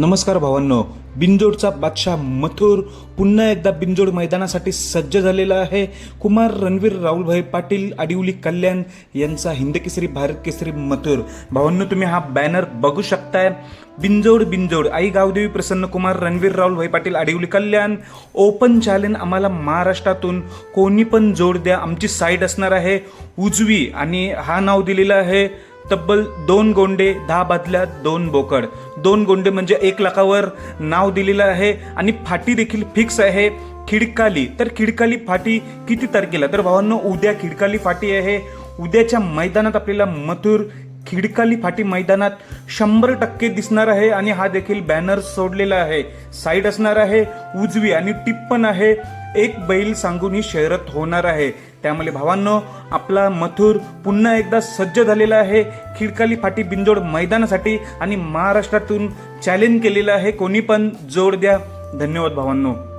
नमस्कार भावांनो बिंजोडचा बादशाह मथुर पुन्हा एकदा बिंजोड मैदानासाठी सज्ज झालेला आहे. कुमार रणवीर राहुलभाई पाटील आडिवली कल्याण यांचा हिंद केसरी भारत केसरी मथुर. भावांनो तुम्ही हा बॅनर बघू शकताय. बिंजोड बिंजोड आई गावदेवी प्रसन्न कुमार रणवीर राहुलभाई पाटील आडिवली कल्याण. ओपन चॅलेंज आम्हाला महाराष्ट्रातून कोणी पण जोड द्या. आमची साईड असणार आहे उजवी आणि हा नाव दिलेलं आहे तब्बल दोन गोंडे दहा बादल्या दोन बोकड. दोन गोंडे म्हणजे एक लाखावर नाव दिलेलं आहे आणि फाटी देखील फिक्स आहे. खिडकाली. तर खिडकाली फाटी किती तारखेला? तर भावांनो उद्या खिडकाली फाटी आहे. उद्याच्या मैदानात आपल्याला मथुर खिडकाली फाटी मैदानात शंभर टक्के दिसणार आहे आणि हा देखील बॅनर सोडलेला आहे. साईड असणार आहे उजवी आणि टिप पण आहे. एक बैल सांगून ही शर्यत होणार आहे. त्यामुळे भावांनो आपला मथुर पुन्हा एकदा सज्ज झालेला आहे. खिडकाली फाटी बिंजोड मैदानासाठी आणि महाराष्ट्रातून चॅलेंज केलेलं आहे. कोणी पण जोड द्या. धन्यवाद भावांनो.